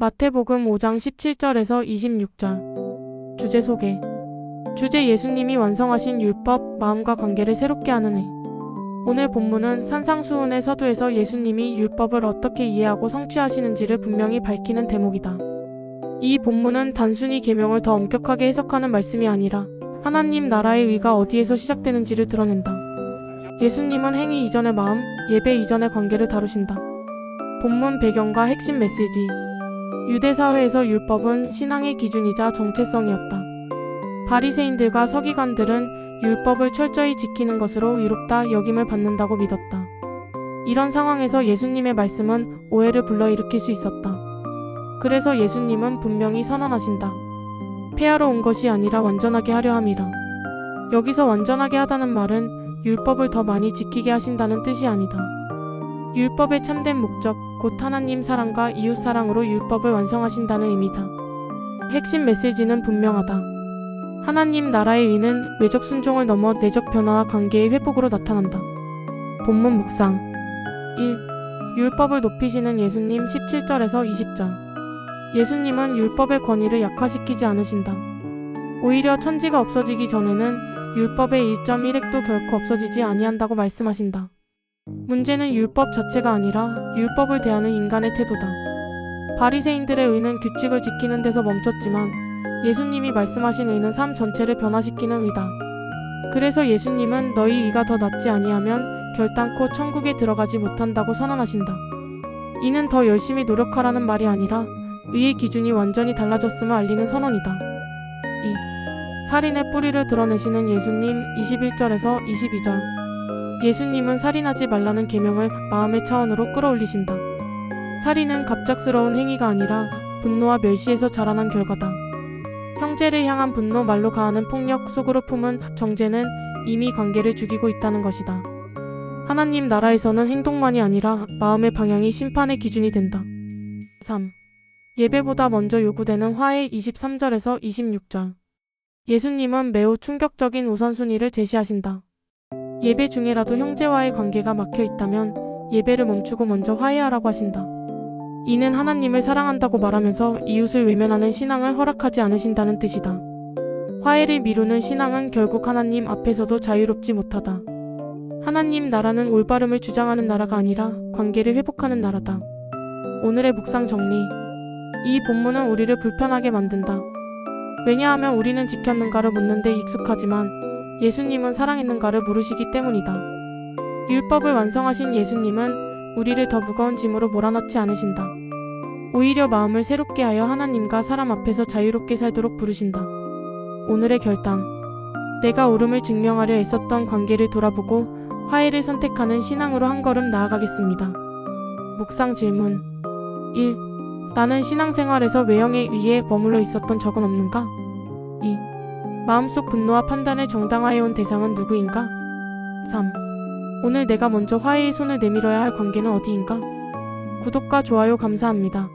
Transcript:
마태복음 5장 17절에서 26절. 주제 소개. 주제 예수님이 완성하신 율법, 마음과 관계를 새롭게 하는 해. 오늘 본문은 산상수훈의 서두에서 예수님이 율법을 어떻게 이해하고 성취하시는지를 분명히 밝히는 대목이다. 이 본문은 단순히 계명을 더 엄격하게 해석하는 말씀이 아니라 하나님 나라의 의가 어디에서 시작되는지를 드러낸다. 예수님은 행위 이전의 마음, 예배 이전의 관계를 다루신다. 본문 배경과 핵심 메시지. 유대 사회에서 율법은 신앙의 기준이자 정체성이었다. 바리새인들과 서기관들은 율법을 철저히 지키는 것으로 의롭다 여김을 받는다고 믿었다. 이런 상황에서 예수님의 말씀은 오해를 불러일으킬 수 있었다. 그래서 예수님은 분명히 선언하신다. 폐하러 온 것이 아니라 완전하게 하려 함이라. 여기서 완전하게 하다는 말은 율법을 더 많이 지키게 하신다는 뜻이 아니다. 율법의 참된 목적, 곧 하나님 사랑과 이웃 사랑으로 율법을 완성하신다는 의미다. 핵심 메시지는 분명하다. 하나님 나라의 의는 외적 순종을 넘어 내적 변화와 관계의 회복으로 나타난다. 본문 묵상 1. 율법을 높이시는 예수님 17절에서 20절. 예수님은 율법의 권위를 약화시키지 않으신다. 오히려 천지가 없어지기 전에는 율법의 1.1획도 결코 없어지지 아니한다고 말씀하신다. 문제는 율법 자체가 아니라 율법을 대하는 인간의 태도다. 바리새인들의 의는 규칙을 지키는 데서 멈췄지만 예수님이 말씀하신 의는 삶 전체를 변화시키는 의다. 그래서 예수님은 너희 의가 더 낫지 아니하면 결단코 천국에 들어가지 못한다고 선언하신다. 이는 더 열심히 노력하라는 말이 아니라 의의 기준이 완전히 달라졌음을 알리는 선언이다. 2. 살인의 뿌리를 드러내시는 예수님 21절에서 22절. 예수님은 살인하지 말라는 계명을 마음의 차원으로 끌어올리신다. 살인은 갑작스러운 행위가 아니라 분노와 멸시에서 자라난 결과다. 형제를 향한 분노 말로 가하는 폭력 속으로 품은 정죄는 이미 관계를 죽이고 있다는 것이다. 하나님 나라에서는 행동만이 아니라 마음의 방향이 심판의 기준이 된다. 3. 예배보다 먼저 요구되는 화해 23절에서 26절. 예수님은 매우 충격적인 우선순위를 제시하신다. 예배 중에라도 형제와의 관계가 막혀 있다면 예배를 멈추고 먼저 화해하라고 하신다. 이는 하나님을 사랑한다고 말하면서 이웃을 외면하는 신앙을 허락하지 않으신다는 뜻이다. 화해를 미루는 신앙은 결국 하나님 앞에서도 자유롭지 못하다. 하나님 나라는 올바름을 주장하는 나라가 아니라 관계를 회복하는 나라다. 오늘의 묵상 정리. 이 본문은 우리를 불편하게 만든다. 왜냐하면 우리는 지켰는가를 묻는데 익숙하지만 예수님은 사랑했는가를 물으시기 때문이다. 율법을 완성하신 예수님은 우리를 더 무거운 짐으로 몰아넣지 않으신다. 오히려 마음을 새롭게 하여 하나님과 사람 앞에서 자유롭게 살도록 부르신다. 오늘의 결단. 내가 옳음을 증명하려 애썼던 관계를 돌아보고 화해를 선택하는 신앙으로 한 걸음 나아가겠습니다. 묵상 질문 1. 나는 신앙생활에서 외형에 의해 머물러 있었던 적은 없는가? 2. 마음속 분노와 판단을 정당화해온 대상은 누구인가? 3. 오늘 내가 먼저 화해의 손을 내밀어야 할 관계는 어디인가? 구독과 좋아요 감사합니다.